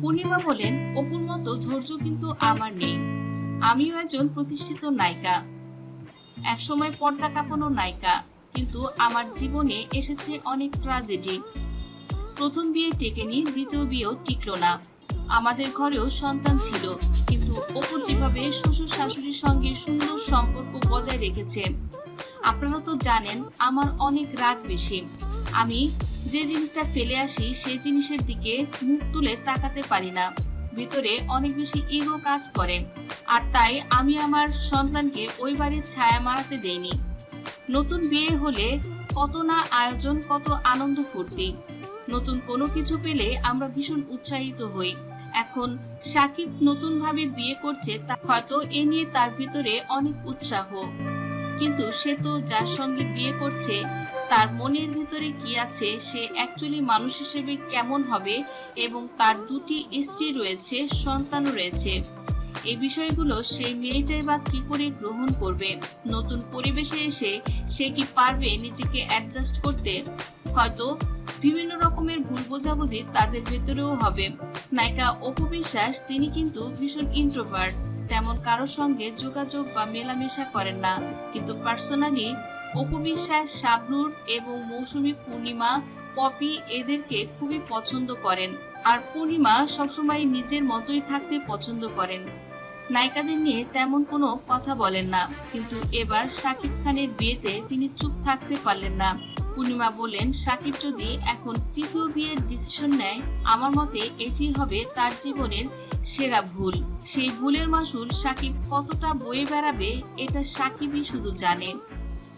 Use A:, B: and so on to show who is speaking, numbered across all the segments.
A: পূর্ণিমা বলেন, অপুর মতো ধৈর্য কিন্তু আমার নেই। আমিও একজন প্রতিষ্ঠিত নায়িকা। একসময় পর্দা কাঁপানো নায়িকা, কিন্তু আমার জীবনে এসেছে অনেক ট্রাজেডি। প্রথম বিয়ে টেকেনি দ্বিতীয় বিয়েও টিকলো না। আমাদের ঘরেও সন্তান ছিল, কিন্তু অপু যেভাবে শ্বশুর শাশুড়ির সঙ্গে সুন্দর সম্পর্ক বজায় রেখেছে আপনারা তো জানেন আমার অনেক রাগ বেশি। আমি যে জিনিসটা ফেলে আসি সেই জিনিসের দিকে মুখ তুলে তাকাতে পারি না। ভিতরে অনেক বেশি ইগো কাজ করে। আর তাই আমি আমার সন্তানকে ওই বাড়ির ছায়া মারাতে দেইনি। নতুন বিয়ে হলে কত না আয়োজন, কত আনন্দ ফুর্তি। নতুন কোনো কিছু পেলে আমরা ভীষণ উৎসাহিত হই। এখন সাকিব নতুন ভাবে বিয়ে করছে, তা হয়তো এ নিয়ে তার ভিতরে অনেক উৎসাহ। কিন্তু সে তো যার সঙ্গে বিয়ে করছে তার মনের ভিতরে কি আছে, সে অ্যাকচুয়ালি মানুষ হিসেবে কেমন হবে এবং তার দুটি স্ত্রী রয়েছে, সন্তানও রয়েছে। এই বিষয়গুলো সেই মেয়েটাই বা কি করে গ্রহণ করবে, নতুন পরিবেশে এসে সে কি পারবে নিজেকে অ্যাডজাস্ট করতে? হয়তো বিভিন্ন রকমের ভুল বোঝাবুঝি তাদের ভেতরেও হবে। নায়িকা অপু বিশ্বাস, তিনি কিন্তু ভীষণ ইন্ট্রোভার্ট তেমন কারোর সঙ্গে যোগাযোগ বা মেলামেশা করেন না। কিন্তু পার্সোনালি অপু বিশ্বাস এবং মৌসুমী পূর্ণিমা পপি এদেরকে খুবই পছন্দ করেন। আর পূর্ণিমা সবসময় নিজের মতোই থাকতে পছন্দ করেন। নায়িকাদের নিয়ে তেমন কোনো কথা বলেন না, কিন্তু এবার শাকিব খানের বিয়েতে তিনি চুপ থাকতে পারলেন না। পূর্ণিমা বলেন সাকিব যদি এখন তৃতীয় বিয়ের ডিসিশন নেয়, আমার মতে এটি হবে তার জীবনের সেরা ভুল। সেই ভুলের মাসুল সাকিব কতটা বয়ে বেড়াবে, এটা সাকিবই শুধু জানে।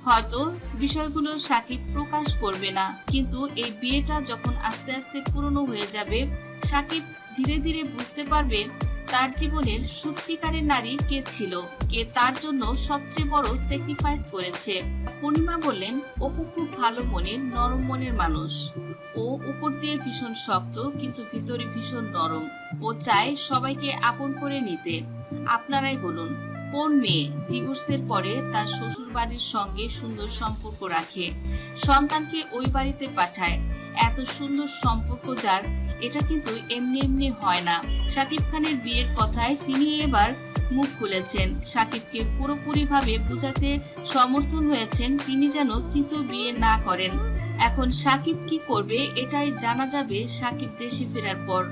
A: হয়তো বিষয়গুলো সাকিব প্রকাশ করবে না। কিন্তু এই বিয়েটা যখন আস্তে আস্তে পুরনো হয়ে যাবে, সাকিব ধীরে ধীরে বুঝতে পারবে তার জীবনের সত্যিকারের নারী কে ছিল, কে তার জন্য সবচেয়ে বড় স্যাক্রিফাইস করেছে। পূর্ণিমা বললেন, অপু খুব ভালো মনের, নরম মনের মানুষ। ও উপর দিয়ে ভীষণ শক্ত, কিন্তু ভিতরে ভীষণ নরম। ও চায় সবাইকে আপন করে নিতে। আপনারাই বলুন কোন মেয়ে ডিভোর্সের পরে তার শ্বশুর বাড়ির সঙ্গে সুন্দর সম্পর্ক রাখে? সন্তানকে ওই বাড়িতে পাঠায়। এত সুন্দর সম্পর্ক যার, এটা কিন্তু এমনি এমনি হয় না। শাকিব খানের বিয়ের কথায় তিনি এবার মুখ খুলেছেন। সাকিবকে পুরোপুরিভাবে বোঝাতে সমর্থন হয়েছেন তিনি যেন তৃতীয় বিয়ে না করেন। এখন সাকিব কি করবে এটাই জানা যাবে সাকিব দেশে ফেরার পর।